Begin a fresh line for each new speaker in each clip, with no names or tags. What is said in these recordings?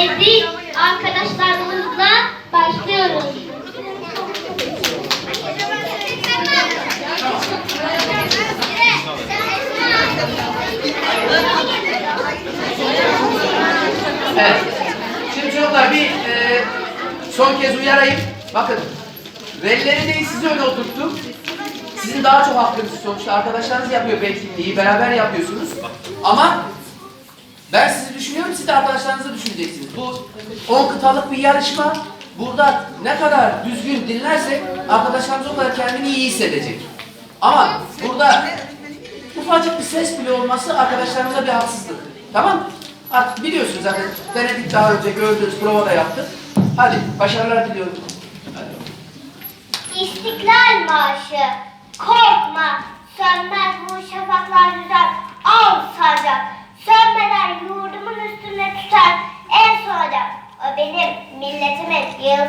Ebedi arkadaşlarımızla başlıyoruz.
Evet. Şimdi çocuklar bir e, son kez uyarayım. Bakın. Velileri değil sizi öyle oturttum. Sizin daha çok hakkınız sonuçta arkadaşlarınız yapıyor bu etkinliği. Beraber yapıyorsunuz. Ama ben sizi düşünüyorum, siz de arkadaşlarınızı düşüneceksiniz. Bu 10 kıtalık bir yarışma. Burada ne kadar düzgün dinlersek arkadaşlarımız o kadar kendini iyi hissedecek. Ama burada ufacık bir ses bile olması arkadaşlarımıza bir haksızlık. Tamam mı? Artık biliyorsunuz zaten denedik daha önce gördünüz, prova da yaptık. Hadi başarılar diliyorum. Hadi.
İstiklal Marşı. Korkma,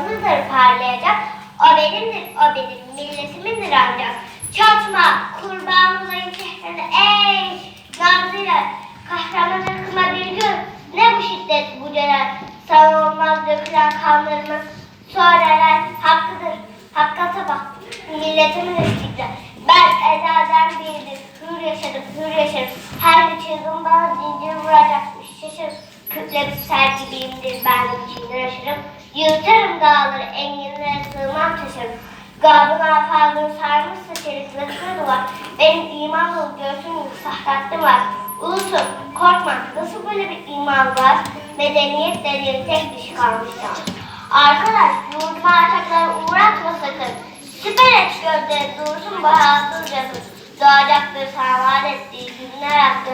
yıldızıdır parlayacak. O benimdir, o benim milletimindir ancak. Çatma, kurban olayım şehrine ey nazire. Kahraman ırkıma bir gün, ne bu şiddet bu celal. Sana dökülen kanlarımın sonralar hakkıdır. Hakka sabah, milletimin istiklal. Ben ezelden beridir, hür yaşadım, hür yaşarım. Her bir çılgın bana zincir vuracakmış, şaşırım. Bir ser gibiyimdir, ben içinde yaşarım. Yırtarım dağları, enginlere sığmam taşırım. Gabın afalını sarmışsa çeliklasına duvar. Benim iman dolu göğsüm sahtatlı var. Ulusum, korkma, nasıl böyle bir iman var? Medeniyet dediğin tek dişi kalmış can. Arkadaş, yurduma ataklara uğratma sakın. Süper et gövde dursun baharsız canım. Doğacaktır sana ettiği günler hakkı.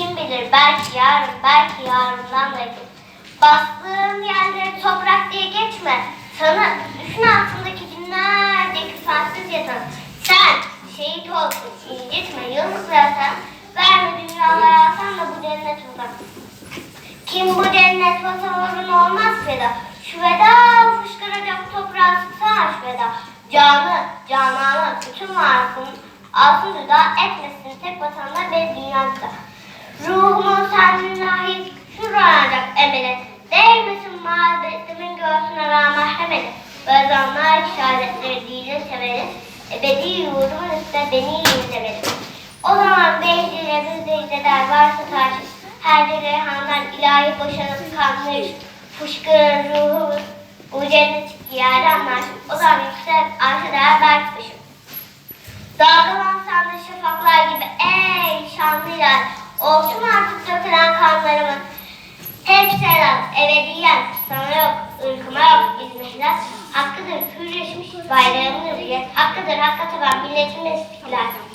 Kim bilir belki yarın, belki yarından da yakın. Bastığın yerleri toprak diye geçme. Sana düşün altındaki binlerce kısatsız yatan. Sen şehit olsun, incitme, yıldız sen. Verme dünyalara alsan da bu cennet uzak. Kim bu cennet vatanının olmaz feda. Şu veda fışkıracak toprağı sıksana şu veda. Canı, cananı, bütün varlığın alsın rüda etmesin tek vatanda ve dünyada. Ruhumun senin lahit şuralanacak emele. Değmesin mağduretimin göğsüne ve mahremeli. Özanlar işaretleri dili severiz. Ebedi yurdumun üstüne beni severiz. O zaman beycilerimiz de varsa tartış. Her reyhandan ilahi boşanıp kanmış. Fışkırır ruhumuz. Bu cennet yerde anlaşım. O zaman yüksek arşa değer belki kuşum. Dalgalansan da şafaklar gibi ey şanlılar. Olsun artık dökülen kanlarımın. Hep selam ebediyen sana yok, ırkıma yok İzmirler. Hakkıdır hürleşmiş bayrağımın hürriyet. Hakkıdır hakka taban milletimin istiklal.